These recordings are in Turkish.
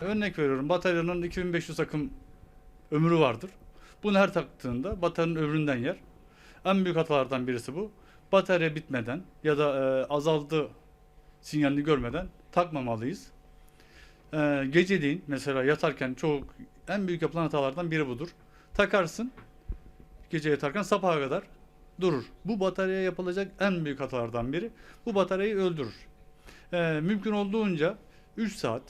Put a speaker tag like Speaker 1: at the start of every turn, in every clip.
Speaker 1: Örnek veriyorum bataryanın 2500 akım ömrü vardır. Bunu her taktığında bataryanın ömründen yer. En büyük hatalardan birisi bu. Batarya bitmeden ya da e, azaldı sinyalini görmeden takmamalıyız. E, geceleyin mesela yatarken çok en büyük yapılan hatalardan biri budur. Takarsın gece yatarken sabaha kadar durur. Bu bataryaya yapılacak en büyük hatalardan biri. Bu bataryayı öldürür. E, mümkün olduğunca 3 saat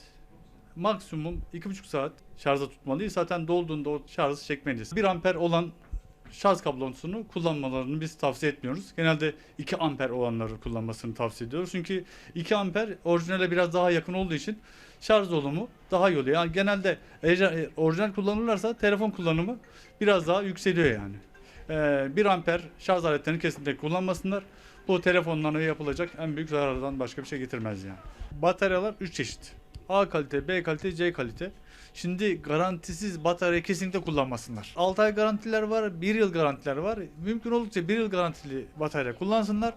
Speaker 1: maksimum 2,5 saat şarjda tutmalıyız. Zaten dolduğunda o şarjı çekmeliyiz. 1 amper olan şarj kablosunu kullanmalarını biz tavsiye etmiyoruz. Genelde 2 amper olanları kullanmasını tavsiye ediyoruz. Çünkü 2 amper orijinale biraz daha yakın olduğu için şarj dolumu daha iyi oluyor. Yani genelde eğer orijinal kullanılırsa telefon kullanımı biraz daha yükseliyor yani. Ee, 1 amper şarj aletlerini kesinlikle kullanmasınlar. Bu telefonlarına yapılacak en büyük zarardan başka bir şey getirmez yani. Bataryalar 3 çeşit. A kalite, B kalite, C kalite. Şimdi garantisiz batarya kesinlikle kullanmasınlar. 6 ay garantiler var, 1 yıl garantiler var. Mümkün oldukça 1 yıl garantili batarya kullansınlar.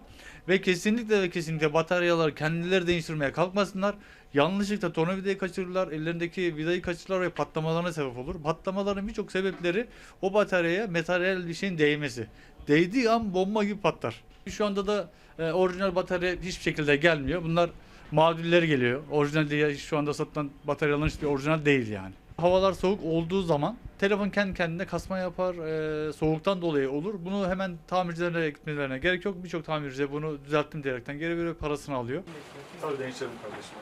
Speaker 1: Ve kesinlikle ve kesinlikle bataryaları kendileri değiştirmeye kalkmasınlar. Yanlışlıkla tornavidayı kaçırırlar, ellerindeki vidayı kaçırırlar ve patlamalarına sebep olur. Patlamaların birçok sebepleri o bataryaya materyal bir şeyin değmesi. Değdiği an bomba gibi patlar. Şu anda da e, orijinal batarya hiçbir şekilde gelmiyor. Bunlar mağdurları geliyor. Orijinal değil, şu anda satılan bataryaların hiçbir orijinal değil yani. Havalar soğuk olduğu zaman telefon kendi kendine kasma yapar, e, soğuktan dolayı olur. Bunu hemen tamircilere gitmelerine gerek yok. Birçok tamirci bunu düzelttim diyerekten geri veriyor, parasını alıyor. Tabii değiştirelim kardeşim.